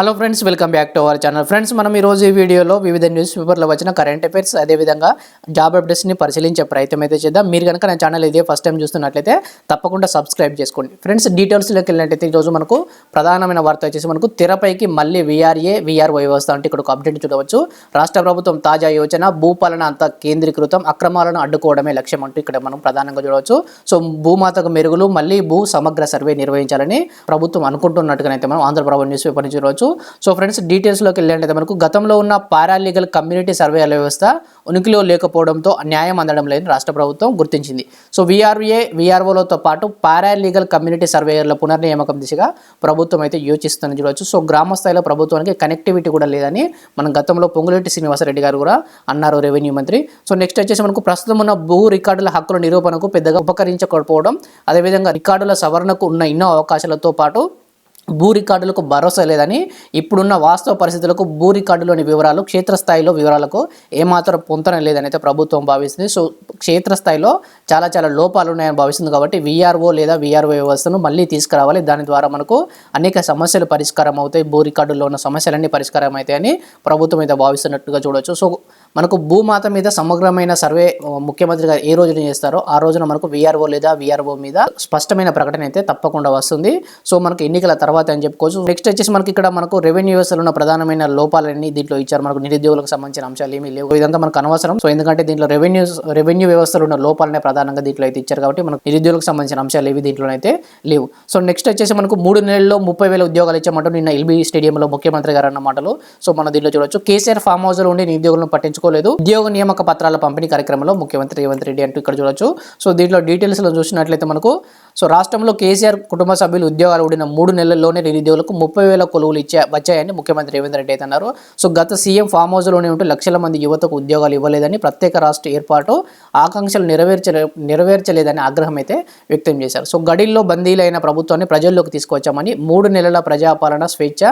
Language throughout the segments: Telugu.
Hello friends welcome back to our channel friends మనం ఈ రోజు ఈ వీడియోలో వివిధ న్యూస్ పేపర్లో వచ్చిన కరెంట్ అఫైర్స్ అదేవిధంగా జాబ్ అప్డేట్స్ని పరిశీలించే ప్రయత్నం అయితే చేద్దాం. మీరు కనుక నా ఛానల్ ఇదే ఫస్ట్ టైం చూస్తున్నట్లయితే తప్పకుండా సబ్స్క్రైబ్ చేసుకోండి. ఫ్రెండ్స్ డీటెయిల్స్లోకి వెళ్ళినట్టయితే ఈరోజు మనకు ప్రధానమైన వార్త వచ్చేసి మనకు తెరపైకి మళ్ళీ వీఆర్ఏ వీఆర్ఓ వ్యవస్థ అంటే ఇక్కడ ఒక అప్డేట్ చూడవచ్చు. రాష్ట్ర ప్రభుత్వం తాజా యోచన భూపాలన అంతా కేంద్రీకృతం అక్రమాలను అడ్డుకోవడమే లక్ష్యం అంటూ ఇక్కడ మనం ప్రధానంగా చూడవచ్చు. సో భూమాతకు మెరుగులు మళ్ళీ భూ సమగ్ర సర్వే నిర్వహించాలని ప్రభుత్వం అనుకుంటున్నట్టుగానైతే మనం ఆంధ్రప్రభ న్యూస్ పేపర్ నుంచి చూడవచ్చు. సో ఫ్రెండ్స్ డీటెయిల్స్లోకి వెళ్ళినట్టయితే మనకు గతంలో ఉన్న పారాలీగల్ కమ్యూనిటీ సర్వేల వ్యవస్థ ఉనికిలో లేకపోవడంతో న్యాయం అందడం లేదని రాష్ట్ర ప్రభుత్వం గుర్తించింది. సో వీఆర్ఏ వీఆర్ఓలతో పాటు పారాలీగల్ కమ్యూనిటీ సర్వేయర్ల పునర్నియామకం దిశగా ప్రభుత్వం అయితే యోచిస్తుందని చూడవచ్చు. సో గ్రామ స్థాయిలో ప్రభుత్వానికి కనెక్టివిటీ కూడా లేదని మనం గతంలో పొంగులేటి శ్రీనివాసరెడ్డి గారు కూడా అన్నారు రెవెన్యూ మంత్రి. సో నెక్స్ట్ వచ్చేసి మనకు ప్రస్తుతం ఉన్న భూ రికార్డుల హక్కుల నిరూపణకు పెద్దగా ఉపకరించకపోవడం అదేవిధంగా రికార్డుల సవరణకు ఉన్న ఎన్నో అవకాశాలతో పాటు భూ రికార్డులకు భరోసా లేదని ఇప్పుడున్న వాస్తవ పరిస్థితులకు భూ రికార్డులోని వివరాలు క్షేత్రస్థాయిలో వివరాలకు ఏమాత్రం పొంతన లేదని అయితే ప్రభుత్వం భావిస్తుంది. సో క్షేత్రస్థాయిలో చాలా చాలా లోపాలు ఉన్నాయని భావిస్తుంది కాబట్టి విఆర్ఓ లేదా విఆర్ఓ వ్యవస్థను మళ్ళీ తీసుకురావాలి. దాని ద్వారా మనకు అనేక సమస్యలు పరిష్కారం అవుతాయి. భూ రికార్డుల్లో ఉన్న సమస్యలన్నీ పరిష్కారం అవుతాయని ప్రభుత్వం అయితే భావిస్తున్నట్టుగా చూడవచ్చు సో మనకు భూమాత మీద సమగ్రమైన సర్వే ముఖ్యమంత్రి గారు ఏ రోజున చేస్తారో ఆ రోజున మనకు వీఆర్ఓ లేదా విఆర్ఓ మీద స్పష్టమైన ప్రకటన అయితే తప్పకుండా వస్తుంది. సో మనకు ఎన్నికల తర్వాత అని చెప్పుకోవచ్చు. నెక్స్ట్ వచ్చేసి మనకి ఇక్కడ మనకు రెవెన్యూ వ్యవస్థలో ఉన్న ప్రధానమైన లోపాలన్నీ దీంట్లో ఇచ్చారు. మనకు నిరుద్యోగులకు సంబంధించిన అంశాలు ఏమీ లేవు. ఇదంతా మనకు అనవసరం. సో ఎందుకంటే దీంట్లో రెవెన్యూ రెవెన్యూ వ్యవస్థలో ఉన్న లోపాలనే ప్రధానంగా దీంట్లో అయితే ఇచ్చారు కాబట్టి మనకు నిరుద్యోగులకు సంబంధించిన అంశాలు ఏవి దీంట్లో అయితే లేవు. సో నెక్స్ట్ వచ్చేసి మనకు మూడు నెలల్లో ముప్పై వేల ఉద్యోగాలు ఇచ్చామంటూ నిన్న ఎల్బీ స్టేడియంలో ముఖ్యమంత్రి గారు అన్న మాటలు. సో మన దీంట్లో చూడొచ్చు. కేసీఆర్ ఫామ్ హౌస్లో ఉండి నిరుద్యోగులను పట్టించుకోలేదు. ఉద్యోగ నియామక పత్రాల పంపిణీ కార్యక్రమంలో ముఖ్యమంత్రి రేవంత్ రెడ్డి అంటూ ఇక్కడ చూడొచ్చు. సో దీంట్లో డీటెయిల్స్లో చూసినట్లయితే మనకు సో రాష్ట్రంలో కేసీఆర్ కుటుంబ సభ్యులు ఉద్యోగాలు ఊడిన మూడు నెలల్లోనే నిరుద్యోగులకు ముప్పై వేల కొలువులు ఇచ్చా వచ్చాయని ముఖ్యమంత్రి రేవంత్ రెడ్డి అయితే అన్నారు. సో గత సీఎం ఫామ్ హౌస్లోనే ఉంటూ లక్షల మంది యువతకు ఉద్యోగాలు ఇవ్వలేదని ప్రత్యేక రాష్ట్ర ఏర్పాటు ఆకాంక్షలు నెరవేర్చలే నెరవేర్చలేదని ఆగ్రహం అయితే వ్యక్తం చేశారు. సో గడిల్లో బందీలైన ప్రభుత్వాన్ని ప్రజల్లోకి తీసుకొచ్చామని మూడు నెలల ప్రజాపాలన స్వేచ్ఛ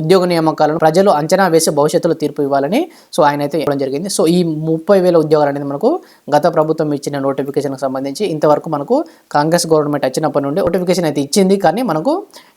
ఉద్యోగ నియామకాలను ప్రజలు అంచనా వేసి భవిష్యత్తులో తీర్పు ఇవ్వాలని సో ఆయన అయితే ఇవ్వడం జరిగింది. సో ఈ ముప్పై వేల ఉద్యోగాలు అనేది మనకు గత ప్రభుత్వం ఇచ్చిన నోటిఫికేషన్కి సంబంధించి ఇంతవరకు మనకు కాంగ్రెస్ గవర్నమెంట్ వచ్చినప్పటి నుండి నోటిఫికేషన్ అయితే ఇచ్చింది. కానీ మనకు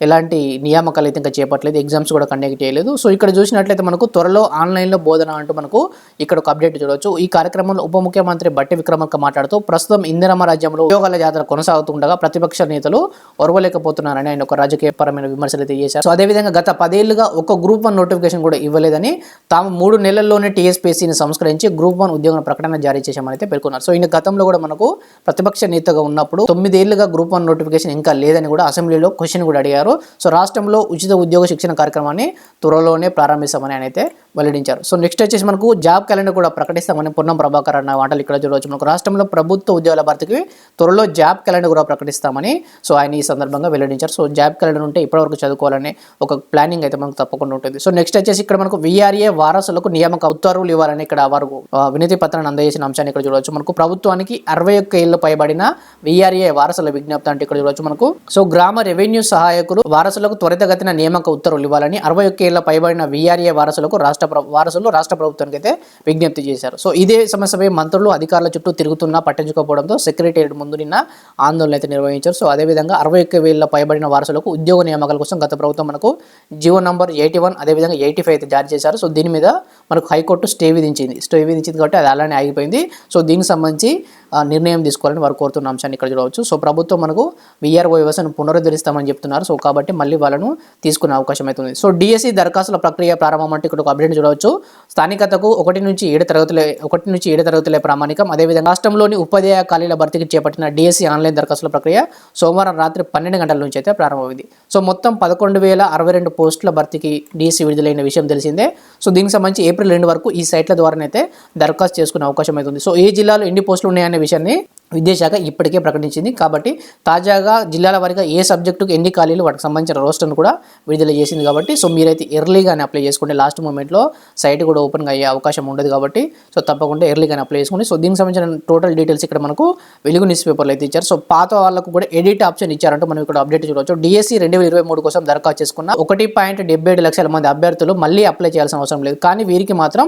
ఎలాంటి నియామకాలు అయితే ఇంకా చేపట్టలేదు. ఎగ్జామ్స్ కూడా కండక్ట్ చేయలేదు. సో ఇక్కడ చూసినట్లయితే మనకు త్వరలో ఆన్లైన్లో బోధన అంటూ మనకు ఇక్కడ ఒక అప్డేట్ చూడవచ్చు ఈ కార్యక్రమంలో ఉప ముఖ్యమంత్రి బట్టి విక్రమార్క మాట్లాడుతూ ప్రస్తుతం ఇందిరమ్మ రాజ్యంలో ఉద్యోగాల జాతర కొనసాగుతుండగా ప్రతిపక్ష నేతలు ఓర్వలేకపోతున్నారని ఆయన ఒక రాజకీయ పరమైన విమర్శలు అయితే చేశారు. సో అదేవిధంగా గత పదేళ్ళుగా ఒక గ్రూప్ వన్ నోటిఫికేషన్ కూడా ఇవ్వలేదని తాము మూడు నెలల్లోనే టీఎస్పీసీని సంస్కరించి గ్రూప్ వన్ ఉద్యోగం ప్రకటన జారీ చేశామని అయితే పేర్కొన్నారు. సో ఈయన గతంలో కూడా మనకు ప్రతిపక్ష నేతగా ఉన్నప్పుడు తొమ్మిదేళ్ళుగా గ్రూప్ వన్ నోటిఫికేషన్ ఇంకా లేదని కూడా అసెంబ్లీలో క్వశ్చన్ కూడా అడిగారు. సో రాష్ట్రంలో ఉచిత ఉద్యోగ శిక్షణ కార్యక్రమాన్ని త్వరలోనే ప్రారంభిస్తామని అయితే వెల్లడించారు. సో నెక్స్ట్ వచ్చేసి మనకు జాబ్ క్యాలెండర్ కూడా ప్రకటిస్తామని పొన్నం ప్రభాకర్ అన్న మాటలు ఇక్కడ చూడవచ్చు. మనకు రాష్ట్రంలో ప్రభుత్వ ఉద్యోగాల భర్తీకి త్వరలో జాబ్ క్యాలెండర్ కూడా ప్రకటిస్తామని సో ఆయన ఈ సందర్భంగా వెల్లడించారు. సో జాబ్ క్యాలెండర్ ఉంటే ఇప్పటివరకు చదువుకోవాలని ఒక ప్లానింగ్ అయితే మనకు తప్పకుండా ఉంటుంది. సో నెక్స్ట్ వచ్చేసి ఇక్కడ మనకు విఆర్ఏ వారసులకు నియామక ఉత్తర్వులు ఇవ్వాలని ఇక్కడ వారు వినతి పత్రాన్ని అందజేసిన అంశాన్ని ఇక్కడ చూడవచ్చు. మనకు ప్రభుత్వానికి అరవై ఒక్క ఏళ్ళు పైబడిన విఆర్ఏ వారసుల విజ్ఞప్తి అంటే ఇక్కడ చూడవచ్చు మనకు. సో గ్రామ రెవెన్యూ సహాయకులు వారసులకు త్వరితగతిన నియామక ఉత్తర్వులు ఇవ్వాలని అరవై ఒక్క ఏళ్ళ పైబడిన విఆర్ఏ వారసులకు రాష్ట్ర ప్ర- వారసులు రాష్ట్ర ప్రభుత్వానికి అయితే విజ్ఞప్తి చేశారు. సో ఇదే సమస్యపై మంత్రులు అధికారుల చుట్టూ తిరుగుతున్నా పట్టించుకోకపోవడంతో సెక్రటేరియట్ ముందు నిన్న ఆందోళన అయితే నిర్వహించారు. సో అదేవిధంగా అరవై ఒక్క వేల పైబడిన వారసులకు ఉద్యోగ నియామకాల కోసం గత ప్రభుత్వం మనకు జియో నంబర్ ఎయిటీ వన్ అదేవిధంగా ఎయిటీ ఫైవ్ అయితే జారీ చేశారు. సో దీని మీద మనకు హైకోర్టు స్టే విధించింది. స్టే విధించింది కాబట్టి అది అలానే ఆగిపోయింది. సో దీనికి సంబంధించి నిర్ణయం తీసుకోవాలని వారు కోరుతున్న అంశాన్ని ఇక్కడ చూడవచ్చు. సో ప్రభుత్వం మనకు విఆర్ఓ వ్యవస్థను పునరుద్ధరిస్తామని చెప్తున్నారు. సో కాబట్టి మళ్ళీ వాళ్ళను తీసుకునే అవకాశం అవుతుంది సో డిఎస్సి దరఖాస్తుల ప్రక్రియ ప్రారంభం అంటే ఇక్కడ ఒక అప్డేట్ చూడవచ్చు. స్థానికతకు ఒకటి నుంచి ఏడు తరగతులే ఒకటి నుంచి ఏడు తరగతులే ప్రామాణికం. అదేవిధంగా రాష్ట్రంలోని ఉపాధ్యాయ ఖాళీల భర్తీకి చేపట్టిన డిఎస్సి ఆన్లైన్ దరఖాస్తుల ప్రక్రియ సోమవారం రాత్రి పన్నెండు గంటల నుంచి అయితే ప్రారంభమైంది. సో మొత్తం పదకొండు వేల అరవై రెండు పోస్టుల భర్తీకి డిఎస్సి విడుదలైన విషయం తెలిసిందే. సో దీనికి సంబంధించి ఏప్రిల్ రెండు వరకు ఈ సైట్ల ద్వారానైతే దరఖాస్తు చేసుకునే అవకాశం అవుతుంది సో ఏ జిల్లాలో ఎన్ని పోస్టులు ఉన్నాయనే విషయాన్ని విద్యాశాఖ ఇప్పటికే ప్రకటించింది. కాబట్టి తాజాగా జిల్లాల వారిగా ఏ సబ్జెక్టుకు ఎన్ని ఖాళీలు వాటికి సంబంధించిన రోస్టర్ను కూడా విడుదల చేసింది కాబట్టి సో మీరైతే ఎర్లీగానే అప్లై చేసుకుంటే లాస్ట్ మూమెంట్లో సైట్ కూడా ఓపెన్గా అయ్యే అవకాశం ఉండదు కాబట్టి సో తప్పకుండా ఎర్లీగానే అప్లై చేసుకుని సో దీనికి సంబంధించిన టోటల్ డీటెయిల్స్ ఇక్కడ మనకు వెలుగు న్యూస్ పేపర్లో అయితే ఇచ్చారు. సో పాత వాళ్ళకు కూడా ఎడిట్ ఆప్షన్ ఇచ్చారంటే మనం ఇక్కడ అప్డేట్ చూడవచ్చు డిఎస్సి రెండు వేల ఇరవై మూడు కోసం దరఖాస్తు చేసుకున్న ఒకటి పాయింట్ డెబ్బై ఏడు లక్షల మంది అభ్యర్థులు మళ్ళీ అప్లై చేయాల్సిన అవసరం లేదు. కానీ వీరికి మాత్రం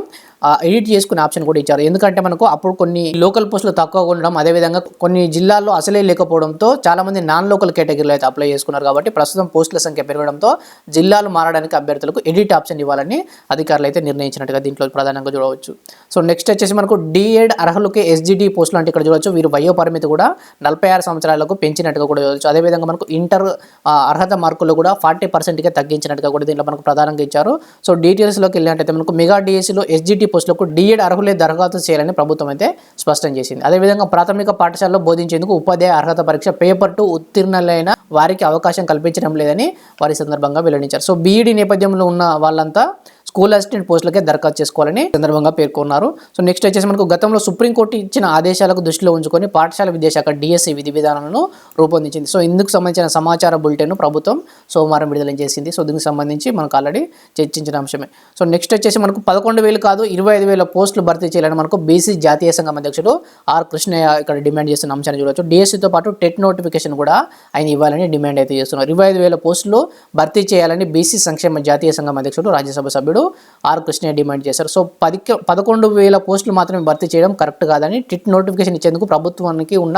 ఎడిట్ చేసుకునే ఆప్షన్ కూడా ఇచ్చారు. ఎందుకంటే మనకు అప్పుడు కొన్ని లోకల్ పోస్టులు తక్కువగా ఉండడం అదేవిధంగా కొన్ని జిల్లాల్లో అసలే లేకపోవడంతో చాలామంది నాన్ లోకల్ కేటగిరీలో అయితే అప్లై చేసుకున్నారు కాబట్టి ప్రస్తుతం పోస్టుల సంఖ్య పెరగడంతో జిల్లాలు మారడానికి అభ్యర్థులకు ఎడిట్ ఆప్షన్ ఇవ్వాలని అధికారులు అయితే నిర్ణయించినట్టుగా దీంట్లో ప్రధానంగా చూడవచ్చు. సో నెక్స్ట్ వచ్చేసి మనకు డిఎడ్ అర్హులకి ఎస్జిడి పోస్టులు అంటే ఇక్కడ చూడవచ్చు. వీరు వయో పరిమితి కూడా నలభై ఆరు సంవత్సరాలకు పెంచినట్టుగా కూడా చూడవచ్చు. అదేవిధంగా మనకు ఇంటర్ అర్హత మార్కులు కూడా ఫార్టీ పర్సెంట్గా తగ్గించినట్టుగా కూడా దీంట్లో మనకు ప్రధానంగా ఇచ్చారు. సో డీటెయిల్స్లోకి వెళ్ళినట్టయితే మనకు మెగా డిఎస్సిలో ఎస్జిటి పోస్టులకు డిఎడ్ అర్హులే దరఖాస్తు చేయాలని ప్రభుత్వం అయితే స్పష్టం చేసింది. అదేవిధంగా ప్రాథమిక పాఠశాలలో బోధించేందుకు ఉపాధ్యాయ అర్హత పరీక్ష పేపర్ టు ఉత్తీర్ణులైన వారికి అవకాశం కల్పించడం లేదని వారి సందర్భంగా వెల్లడించారు. సో బీఈడి నేపథ్యంలో ఉన్న వాళ్ళంతా స్కూల్ అసిస్టెంట్ పోస్టులకే దరఖాస్తు చేసుకోవాలని సందర్భంగా పేర్కొన్నారు. సో నెక్స్ట్ వచ్చేసి మనకు గతంలో సుప్రీంకోర్టు ఇచ్చిన ఆదేశాలకు దృష్టిలో ఉంచుకొని పాఠశాల విద్యాశాఖ డిఎస్సి విధి విధానాలను రూపొందించింది. సో ఇందుకు సంబంధించిన సమాచార బులెటిన్ ప్రభుత్వం సోమవారం విడుదల చేసింది. సో దీనికి సంబంధించి మనకు ఆల్రెడీ చర్చించిన అంశమే. సో నెక్స్ట్ వచ్చేసి మనకు పదకొండు వేలు కాదు ఇరవై ఐదు వేల పోస్టులు భర్తీ చేయాలని మనకు బీసీ జాతీయ సంఘం అధ్యక్షుడు ఆర్ కృష్ణయ్య ఇక్కడ డిమాండ్ చేస్తున్న అంశాన్ని చూడవచ్చు డిఎస్సితో పాటు టెట్ నోటిఫికేషన్ కూడా ఆయన ఇవ్వాలని డిమాండ్ అయితే చేస్తున్నారు. ఇరవై ఐదు వేల పోస్టులు భర్తీ చేయాలని బీసీ సంక్షేమ జాతీయ సంఘం అధ్యక్షుడు రాజ్యసభ సభ్యుడు ఆర్ కృష్ణయ్య డిమాండ్ చేశారు. సో పది పదకొండు వేల పోస్టులు మాత్రమే భర్తీ చేయడం కరెక్ట్ కాదని టిట్ నోటిఫికేషన్ ఇచ్చేందుకు ప్రభుత్వానికి ఉన్న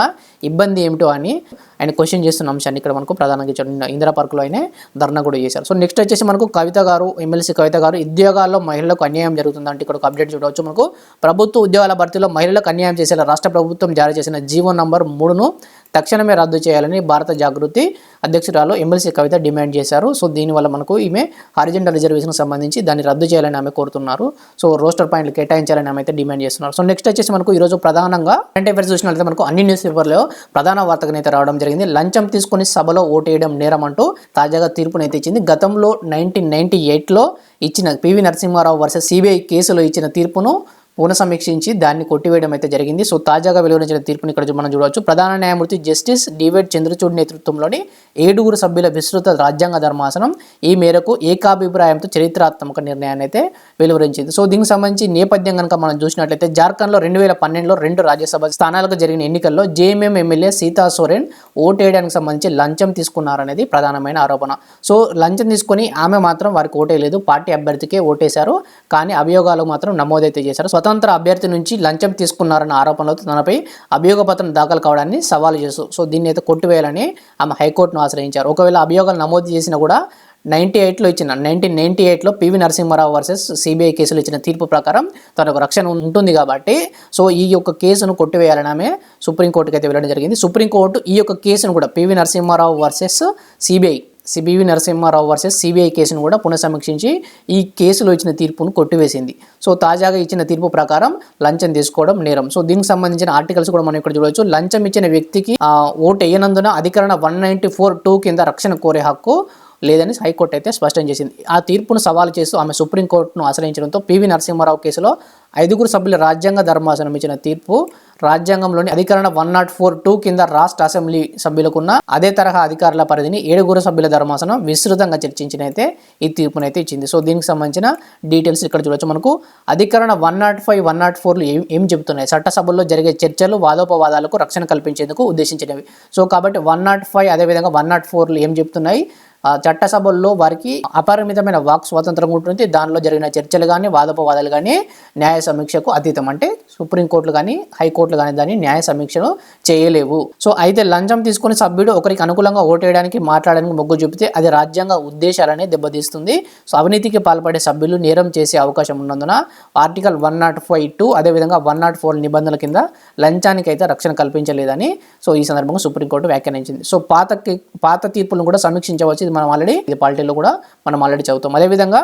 ఇబ్బంది ఏమిటో అని ఆయన క్వశ్చన్ చేస్తున్న అంశాన్ని ఇక్కడ మనకు ప్రధానంగా ఇచ్చారు ఇందిరా పార్కులో ఆయన ధర్నా కూడా చేశారు. సో నెక్స్ట్ వచ్చేసి మనకు కవిత గారు ఎమ్మెల్సీ కవిత గారు ఉద్యోగాల్లో మహిళలకు అన్యాయం జరుగుతుందంటే ఇక్కడ ఒక అప్డేట్ చూడవచ్చు. మనకు ప్రభుత్వ ఉద్యోగాల భర్తీలో మహిళలకు అన్యాయం చేసేలా రాష్ట్ర ప్రభుత్వం జారీ చేసిన జీవో నంబర్ మూడును తక్షణమే రద్దు చేయాలని భారత జాగృతి అధ్యక్షురాలు ఎమ్మెల్సీ కవిత డిమాండ్ చేశారు. సో దీనివల్ల మనకు ఈమె హారిజెంటల్ రిజర్వేషన్కి సంబంధించి దాన్ని రద్దు చేయాలని ఆమె కోరుతున్నారు. సో రోస్టర్ పాయింట్లు కేటాయించాలని ఆమె అయితే డిమాండ్ చేస్తున్నారు. సో నెక్స్ట్ వచ్చేసి మనకు ఈరోజు ప్రధానంగా కరెంట్ అఫైర్స్ చూసినట్లయితే మనకు అన్ని న్యూస్ పేపర్లో ప్రధాన వార్తగా అయితే రావడం జరిగింది. లంచం తీసుకుని సభలో ఓటేయడం నేరం అంటూ తాజాగా తీర్పునైతే ఇచ్చింది. గతంలో నైన్టీన్ నైన్టీ ఎయిట్లో ఇచ్చిన పివి నరసింహారావు వర్సెస్ సిబిఐ కేసులో ఇచ్చిన తీర్పును పునఃసమీక్షించి దాన్ని కొట్టివేయడం అయితే జరిగింది. సో తాజాగా వెలువరించిన తీర్పుని ఇక్కడ మనం చూడవచ్చు. ప్రధాన న్యాయమూర్తి జస్టిస్ డివైడ్ చంద్రచూడ్ నేతృత్వంలోని ఏడుగురు సభ్యుల విస్తృత రాజ్యాంగ ధర్మాసనం ఈ మేరకు ఏకాభిప్రాయంతో చరిత్రాత్మక నిర్ణయాన్ని అయితే వెలువరించింది. సో దీనికి సంబంధించి నేపథ్యం కనుక మనం చూసినట్లయితే జార్ఖండ్లో రెండు వేల పన్నెండులో రెండు రాజ్యసభ స్థానాలకు జరిగిన ఎన్నికల్లో జేఎంఎం ఎమ్మెల్యే సీతా సోరెన్ ఓటేయడానికి సంబంధించి లంచం తీసుకున్నారనేది ప్రధానమైన ఆరోపణ. సో లంచం తీసుకొని ఆమె మాత్రం వారికి ఓటేయలేదు పార్టీ అభ్యర్థికే ఓటేశారు. కానీ అభియోగాలు మాత్రం నమోదైతే చేశారు. స్వతంత్ర అభ్యర్థి నుంచి లంచం తీసుకున్నారన్న ఆరోపణలతో తనపై అభియోగపత్రం దాఖలు కావడాన్ని సవాలు చేస్తూ సో దీన్ని అయితే కొట్టివేయాలని ఆమె హైకోర్టును ఆశ్రయించారు. ఒకవేళ అభియోగాలు నమోదు చేసినా కూడా నైన్టీ ఎయిట్లో ఇచ్చిన నైన్టీన్ నైన్టీ ఎయిట్లో పివి నరసింహారావు వర్సెస్ సిబిఐ కేసులు ఇచ్చిన తీర్పు ప్రకారం తనకు రక్షణ ఉంటుంది కాబట్టి సో ఈ యొక్క కేసును కొట్టివేయాలని ఆమె సుప్రీంకోర్టుకి అయితే వెళ్ళడం జరిగింది. సుప్రీంకోర్టు ఈ యొక్క కేసును కూడా పివి నరసింహారావు వర్సెస్ సిబిఐ సిబివి నరసింహారావు వర్సెస్ సిబిఐ కేసును కూడా పునఃసమీక్షించి ఈ కేసులో ఇచ్చిన తీర్పును కొట్టివేసింది. సో తాజాగా ఇచ్చిన తీర్పు ప్రకారం లంచం తీసుకోవడం నేరం. సో దీనికి సంబంధించిన ఆర్టికల్స్ కూడా మనం ఇక్కడ చూడవచ్చు. లంచం ఇచ్చిన వ్యక్తికి ఓటు వేయనందున అధికరణ వన్ నైంటీ ఫోర్ టూ కింద రక్షణ కోరే హక్కు లేదని హైకోర్టు అయితే స్పష్టం చేసింది. ఆ తీర్పును సవాలు చేస్తూ ఆమె సుప్రీంకోర్టును ఆశ్రయించడంతో పివి నరసింహారావు కేసులో ఐదుగురు సభ్యుల రాజ్యాంగ ధర్మాసనం ఇచ్చిన తీర్పు రాజ్యాంగంలోని అధికరణ వన్ నాట్ ఫోర్ టూ కింద రాష్ట్ర అసెంబ్లీ సభ్యులకున్న అదే తరహా అధికారుల పరిధిని ఏడుగురు సభ్యుల ధర్మాసనం విస్తృతంగా చర్చించినైతే ఈ తీర్పునైతే ఇచ్చింది. సో దీనికి సంబంధించిన డీటెయిల్స్ ఇక్కడ చూడొచ్చు. మనకు అధికరణ one naught five one naught ఫోర్లు ఏం ఏం చెబుతున్నాయి? చట్టసభల్లో జరిగే చర్చలు వాదోపవాదాలకు రక్షణ కల్పించేందుకు ఉద్దేశించినవి. సో కాబట్టి వన్ నాట్ ఫైవ్ అదేవిధంగా వన్ నాట్ ఫోర్లు ఏం చెప్తున్నాయి చట్టసభల్లో వారికి అపరిమితమైన వాక్ స్వాతంత్రం ఉంటుంది. దానిలో జరిగిన చర్చలు కానీ వాదోపవాదాలు కానీ న్యాయ సమీక్షకు అతీతం. అంటే సుప్రీంకోర్టులు కానీ హైకోర్టులు కానీ దాన్ని న్యాయ సమీక్షను చేయలేవు. సో అయితే లంచం తీసుకుని సభ్యుడు ఒకరికి అనుకూలంగా ఓటేయడానికి మాట్లాడడానికి మొగ్గు చూపితే అది రాజ్యాంగ ఉద్దేశాలనే దెబ్బతీస్తుంది. సో అవినీతికి పాల్పడే సభ్యులు నేరం చేసే అవకాశం ఉన్నందున article one naught five two అదేవిధంగా వన్ నాట్ ఫోర్ నిబంధనల కింద లంచానికి అయితే రక్షణ కల్పించలేదని సో ఈ సందర్భంగా సుప్రీంకోర్టు వ్యాఖ్యానించింది. సో పాత పాత తీర్పులను కూడా సమీక్షించవచ్చు. ఇది మనం ఆల్రెడీ ఇది పాలిటీలో కూడా మనం ఆల్రెడీ చదువుతాం. అదేవిధంగా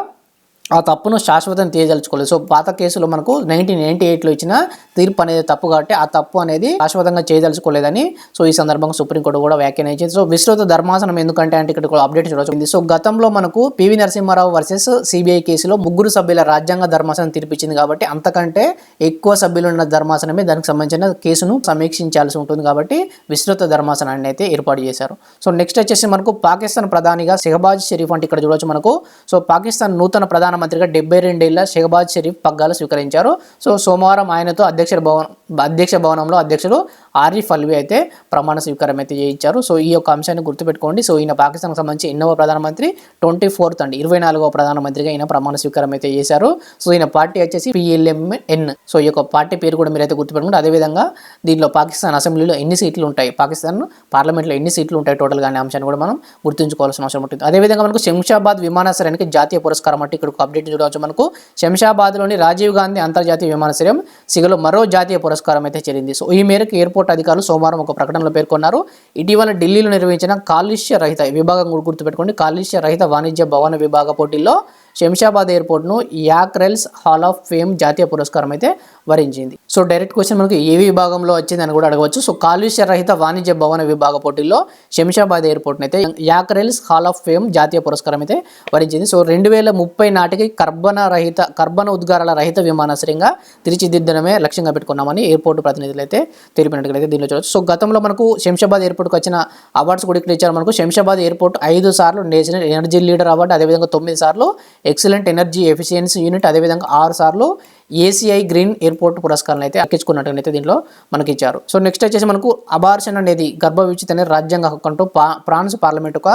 ఆ తప్పును శాశ్వతం తీయదలుచుకోలేదు. సో పాత కేసులో మనకు నైన్టీన్ నైన్టీ ఎయిట్లో ఇచ్చిన తీర్పు అనేది తప్పు కాబట్టి ఆ తప్పు అనేది శాశ్వతంగా చేయదలుచుకోలేదని సో ఈ సందర్భంగా సుప్రీంకోర్టు కూడా వ్యాఖ్యానించింది సో విస్తృత ధర్మాసనం ఎందుకంటే అంటే ఇక్కడ కూడా అప్డేట్ చూడవచ్చు. సో గతంలో మనకు పివి నరసింహారావు వర్సెస్ సిబిఐ కేసులో ముగ్గురు సభ్యుల రాజ్యాంగ ధర్మాసనం తీర్పిచ్చింది కాబట్టి అంతకంటే ఎక్కువ సభ్యులు ఉన్న ధర్మాసనమే దానికి సంబంధించిన కేసును సమీక్షించాల్సి ఉంటుంది కాబట్టి విస్తృత ధర్మాసనాన్ని అయితే ఏర్పాటు చేశారు. సో నెక్స్ట్ వచ్చేసి మనకు పాకిస్తాన్ ప్రధానిగా సెహబాజ్ షరీఫ్ అంటే ఇక్కడ చూడవచ్చు మనకు. సో పాకిస్తాన్ నూతన ప్రధాన ప్రధానమంత్రిగా డెబ్బై రెండేళ్ళ షెహబాజ్ షరీఫ్ పగ్గాలు స్వీకరించారు. సో సోమవారం ఆయనతో అధ్యక్ష భవనం అధ్యక్ష భవనంలో అధ్యక్షుడు ఆరిఫ్ అల్వి అయితే ప్రమాణ స్వీకారం అయితే చేయించారు. సో ఈ యొక్క అంశాన్ని గుర్తుపెట్టుకోండి. సో ఈయన పాకిస్తాన్కి సంబంధించి ఎన్నవ ప్రధానమంత్రి ట్వంటీ ఫోర్త్ అండి ఇరవై నాలుగవ ప్రధానమంత్రిగా ఈయన ప్రమాణ స్వీకారం అయితే చేశారు. సో ఈయన పార్టీ వచ్చేసి పిఎల్ఎంఎన్. సో ఈ యొక్క పార్టీ పేరు కూడా మీరైతే గుర్తుపెట్టుకుంటే అదేవిధంగా దీనిలో పాకిస్తాన్ అసెంబ్లీలో ఎన్ని సీట్లు ఉంటాయి? పాకిస్తాన్ పార్లమెంట్లో ఎన్ని సీట్లు ఉంటాయి టోటల్గా అనే అంశాన్ని కూడా మనం గుర్తుంచుకోవాల్సిన అవసరం ఉంటుంది. అదేవిధంగా మనకు శంషాబాద్ విమానాశ్రయానికి జాతీయ పురస్కారం అంటే ఇక్కడ అప్డేట్ చూడవచ్చు మనకు. శంషాబాద్లోని రాజీవ్ గాంధీ అంతర్జాతీయ విమానాశ్రయం సిగలో మరో జాతీయ పురస్కారం అయితే చేరింది. సో ఈ మేరకు ఎయిర్పోర్ట్ అధికారులు సోమవారం ఒక ప్రకటనలో పేర్కొన్నారు. ఇటీవల ఢిల్లీలో నిర్వహించిన కాలుష్య రహిత విభాగం గుర్తుపెట్టుకోండి. కాలుష్య రహిత వాణిజ్య భవన విభాగ పోటీల్లో శంషాబాద్ ఎయిర్పోర్ట్ను యాక్రెల్స్ హాల్ ఆఫ్ ఫేమ్ జాతీయ పురస్కారం అయితే వరించింది. సో డైరెక్ట్ క్వశ్చన్ మనకు ఏ విభాగంలో వచ్చింది అని కూడా అడగవచ్చు. సో కాలుష్య రహిత వాణిజ్య భవన విభాగ పోటీల్లో శంషాబాద్ ఎయిర్పోర్ట్ అయితే యాక్రెల్స్ హాల్ ఆఫ్ ఫేమ్ జాతీయ పురస్కారం అయితే వరించింది. సో రెండు వేల ముప్పై నాటికి కర్బన రహిత కర్బన ఉద్గారాల రహిత విమానాశ్రయంగా తీర్చిదిద్దడమే లక్ష్యంగా పెట్టుకున్నామని ఎయిర్పోర్ట్ ప్రతినిధులు అయితే తెలిపినట్టుగా దీనిలో చూడవచ్చు సో గతంలో మనకు శంషాబాద్ ఎయిర్పోర్ట్కి వచ్చిన అవార్డ్స్ కూడా ఇక్కడ ఇచ్చారు మనకు. శంషాబాద్ ఎయిర్పోర్ట్ ఐదు సార్లు నేషనల్ ఎనర్జీ లీడర్ అవార్డు అదేవిధంగా తొమ్మిది సార్లు ఎక్సలెంట్ ఎనర్జీ ఎఫిషియన్సీ యూనిట్. అదేవిధంగా ఆరు సార్లు ఏసీఐ గ్రీన్ ఎయిర్పోర్ట్ పురస్కారాలను అయితే అక్కించుకున్నట్టునైతే దీంట్లో మనకి ఇచ్చారు సో నెక్స్ట్ వచ్చేసి మనకు అబార్షన్ అనేది గర్భ విచిత అనేది రాజ్యాంగ హక్కు అంటూ పా ఫ్రాన్స్ పార్లమెంట్ ఒక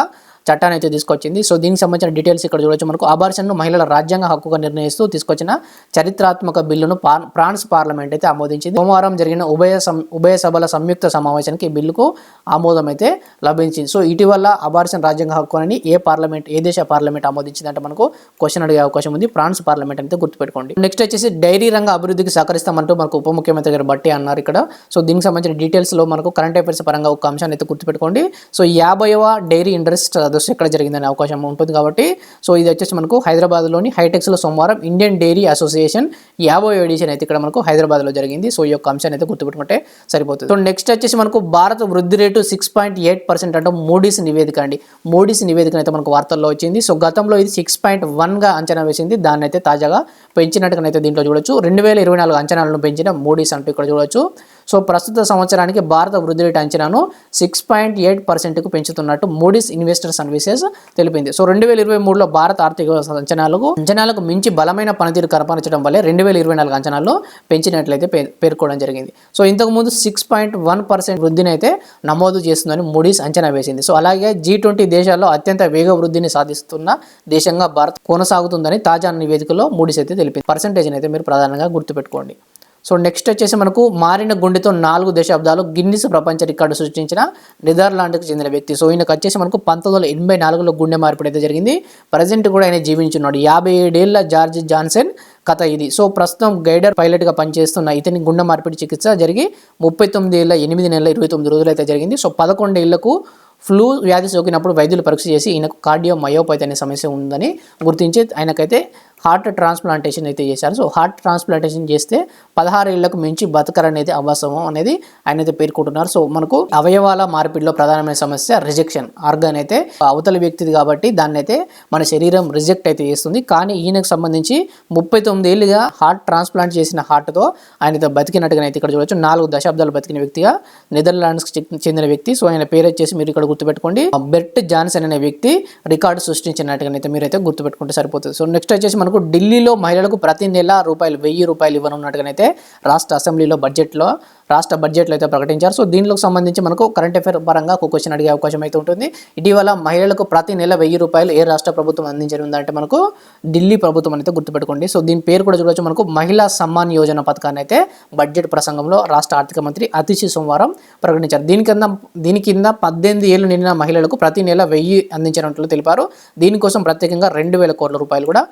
చట్టాన్ని అయితే తీసుకొచ్చింది. సో దీనికి సంబంధించిన డీటెయిల్స్ ఇక్కడ చూడొచ్చు మనకు. అబార్షన్ను మహిళల రాజ్యాంగ హక్కుగా నిర్ణయిస్తూ తీసుకొచ్చిన చరిత్రాత్మక బిల్లును ఫ్రాన్స్ పార్లమెంట్ అయితే ఆమోదించింది. సోమవారం జరిగిన ఉభయ ఉభయ సభల సంయుక్త సమావేశానికి ఈ బిల్లుకు ఆమోదం అయితే లభించింది. సో ఇటీవల అబార్షన్ రాజ్యాంగ హక్కు అని ఏ పార్లమెంట్ ఏ దేశ పార్లమెంట్ ఆమోదించిందంటే మనకు క్వశ్చన్ అడిగే అవకాశం ఉంది. ఫ్రాన్స్ పార్లమెంట్ అయితే గుర్తుపెట్టుకోండి. నెక్స్ట్ వచ్చేసి డైరీ రంగ అభివృద్ధికి సహకరిస్తామంటూ మనకు ఉప ముఖ్యమంత్రి గారు బట్టి అన్నారు ఇక్కడ. సో దీనికి సంబంధించిన డీటెయిల్స్లో మనకు కరెంట్ అఫైర్స్ పరంగా ఒక అంశాన్ని అయితే గుర్తుపెట్టుకోండి. సో యాభైవ డైరీ ఇండస్ట్రీ సదస్సు ఎక్కడ జరిగిందనే అవకాశం ఉంటుంది కాబట్టి. సో ఇది వచ్చేసి మనకు హైదరాబాద్లోని హైటెక్స్లో సోమవారం ఇండియన్ డైరీ అసోసియేషన్ యాభై ఎడిషన్ అయితే ఇక్కడ మనకు హైదరాబాద్లో జరిగింది. సో ఈ యొక్క అంశాన్ని అయితే గుర్తుపెట్టుకుంటే సరిపోతుంది. సో నెక్స్ట్ వచ్చేసి మనకు భారత వృద్ధి rate six point eight percent అంటే మోడీస్ నివేదిక అండి. మోడీస్ నివేదిక అయితే మనకు వార్తల్లో వచ్చింది. సో గతంలో ఇది సిక్స్ పాయింట్ వన్గా అంచనా వేసింది. దాన్ని అయితే తాజాగా పెంచినట్టుగా అయితే దీంట్లో చూడొచ్చు. రెండు వేల ఇరవై నాలుగు అంచనాలను పెంచిన మోడీస్ అంటూ ఇక్కడ చూడొచ్చు. సో ప్రస్తుత సంవత్సరానికి భారత వృద్ధి రేటు అంచనాను సిక్స్ పాయింట్ ఎయిట్ పర్సెంట్కు పెంచుతున్నట్టు మూడీస్ ఇన్వెస్టర్ సర్వీసెస్ తెలిపింది. సో రెండు వేల ఇరవై మూడులో భారత ఆర్థిక అంచనాలకు అంచనాలకు మించి బలమైన పనితీరు కనపరచడం వల్లే రెండు వేల ఇరవై నాలుగు అంచనాల్లో పెంచినట్లయితే పే- పేర్కోవడం జరిగింది. సో ఇంతకుముందు సిక్స్ పాయింట్ వన్ పర్సెంట్ వృద్ధిని అయితే నమోదు చేస్తుందని మూడీస్ అంచనా వేసింది. సో అలాగే జీ ట్వంటీ దేశాల్లో అత్యంత వేగ వృద్ధిని సాధిస్తున్న దేశంగా భారత్ కొనసాగుతుందని తాజా నివేదికలో మూడీస్ అయితే తెలిపింది. పర్సంటేజ్ అయితే మీరు ప్రధానంగా గుర్తుపెట్టుకోండి. సో నెక్స్ట్ వచ్చేసి మనకు మారిన గుండెతో నాలుగు దశాబ్దాలు గిన్నిస్ ప్రపంచ రికార్డు సృష్టించిన నెదర్లాండ్కి చెందిన వ్యక్తి. సో ఈయనకు వచ్చేసి మనకు పంతొమ్మిది వందల ఎనభై నాలుగులో గుండె మార్పిడి అయితే జరిగింది. ప్రజెంట్ కూడా ఆయన జీవించున్నాడు. యాభై ఏడేళ్ళ జార్జ్ జాన్సన్ కథ ఇది. సో ప్రస్తుతం గైడర్ పైలట్గా పనిచేస్తున్న ఇతని గుండె మార్పిడి చికిత్స జరిగి ముప్పై తొమ్మిది ఏళ్ళ ఎనిమిది నెలల ఇరవై తొమ్మిది రోజులు అయితే జరిగింది. సో పదకొండేళ్ళకు ఫ్లూ వ్యాధి సోకినప్పుడు వైద్యులు పరీక్ష చేసి ఈయనకు కార్డియో మయోపతి అనే సమస్య ఉందని గుర్తించి ఆయనకైతే హార్ట్ ట్రాన్స్ప్లాంటేషన్ అయితే చేశారు. సో హార్ట్ ట్రాన్స్ప్లాంటేషన్ చేస్తే పదహారు ఏళ్ళకు మించి బతకరనేది అవసరం అనేది ఆయన అయితే పేర్కొంటున్నారు. సో మనకు అవయవాల మార్పిడిలో ప్రధానమైన సమస్య రిజెక్షన్. ఆర్గాన్ అయితే అవతల వ్యక్తిది కాబట్టి దాన్ని అయితే మన శరీరం రిజెక్ట్ అయితే చేస్తుంది. కానీ ఈయనకు సంబంధించి ముప్పై తొమ్మిది ఏళ్ళుగా హార్ట్ ట్రాన్స్ప్లాంట్ చేసిన హార్ట్తో ఆయన బతికినట్టుగా అయితే ఇక్కడ చూడొచ్చు. నాలుగు దశాబ్దాలు బతికిన వ్యక్తిగా నెదర్లాండ్స్కి చెందిన వ్యక్తి. సో ఆయన పేరు వచ్చేసి మీరు ఇక్కడ గుర్తుపెట్టుకోండి. బెర్ట్ జాన్సన్ అనే వ్యక్తి రికార్డు సృష్టించినట్టుగా అయితే మీరైతే గుర్తుపెట్టుకుంటే సరిపోతుంది. సో నెక్స్ట్ వచ్చేసి మనకు ఢిల్లీలో మహిళలకు ప్రతి నెల రూపాయలు వెయ్యి రూపాయలు ఇవ్వనున్నట్టుగానైతే రాష్ట్ర అసెంబ్లీలో బడ్జెట్లో రాష్ట్ర బడ్జెట్లో అయితే ప్రకటించారు. సో దీనిలో సంబంధించి మనకు కరెంట్ అఫేర్ పరంగా ఒక క్వశ్చన్ అడిగే అవకాశం అయితే ఉంటుంది. ఇటీవల మహిళలకు ప్రతి నెల వెయ్యి రూపాయలు ఏ రాష్ట్ర ప్రభుత్వం అందించడం ఉందంటే మనకు ఢిల్లీ ప్రభుత్వం అయితే గుర్తుపెట్టుకోండి. సో దీని పేరు కూడా చూడవచ్చు మనకు మహిళా సమ్మాన్ యోజన పథకాన్ని అయితే బడ్జెట్ ప్రసంగంలో రాష్ట్ర ఆర్థిక మంత్రి అతిశి సోమవారం ప్రకటించారు. దీని కింద దీని కింద పద్దెనిమిది ఏళ్ళు నిండిన మహిళలకు ప్రతి నెల వెయ్యి అందించినట్లు తెలిపారు. దీనికోసం ప్రత్యేకంగా రెండు వేల కోట్ల రూపాయలు కూడా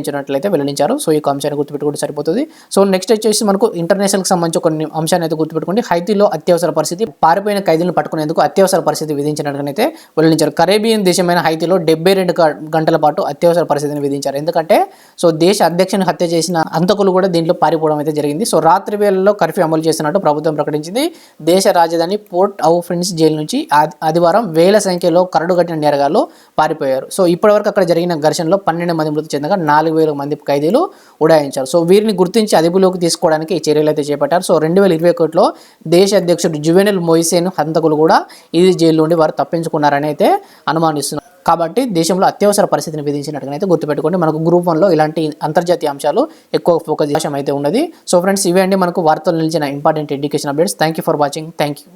కేటాయించినట్లయితే వెల్లడించారు. సో ఈ అంశాన్ని గుర్తుపెట్టుకుంటే సరిపోతుంది. సో నెక్స్ట్ వచ్చేసి మనకు ఇంటర్నేషనల్కి సంబంధించి కొన్ని అంశాన్ని అయితే గుర్తుపెట్టుకోండి. హైతీలో అత్యవసర పరిస్థితి పారిపోయిన ఖైదీలను పట్టుకునేందుకు అత్యవసర పరిస్థితి విధించినట్టునైతే వెల్లడించారు. కరేబియన్ దేశమైన హైతీలో డెబ్బై రెండు గంటల పాటు అత్యవసర పరిస్థితిని విధించారు. ఎందుకంటే సో దేశ అధ్యక్షుని హత్య చేసిన అంతకులు కూడా దీంట్లో పారిపోవడం అయితే జరిగింది. సో రాత్రి వేళల్లో కర్ఫ్యూ అమలు చేసినట్టు ప్రభుత్వం ప్రకటించింది. దేశ రాజధాని పోర్ట్ ఆఫ్ ఫ్రెండ్స్ జైలు నుంచి ఆది- ఆదివారం వేల సంఖ్యలో కరడు కట్టిన నేరగాళ్ళు పారిపోయారు. సో ఇప్పటివరకు అక్కడ జరిగిన ఘర్షణలో పన్నెండు మంది మృతి చెందగా నాలుగు వేల మంది ఖైదీలు ఉడాయించారు. సో వీరిని గుర్తించి అదుపులోకి తీసుకోవడానికి ఈ చర్యలు అయితే చేపట్టారు. సో రెండు వేల ఇరవై ఒకటిలో దేశ అధ్యక్షుడు జువెనల్ మొయిసేన్ హంతకులు కూడా ఇది జైలు నుండి వారు తప్పించుకున్నారని అయితే అనుమానిస్తున్నారు. కాబట్టి దేశంలో అత్యవసర పరిస్థితిని విధించినట్టుగా అయితే గుర్తుపెట్టుకోండి. మనకు గ్రూప్ వన్లో ఇలాంటి అంతర్జాతీయ అంశాలు ఎక్కువ ఫోకస్ అవకాశం అయితే ఉన్నది. సో ఫ్రెండ్స్ ఇవే అండి మనకు వార్తలు నిలిచిన important education updates. Thank you for watching. Thank you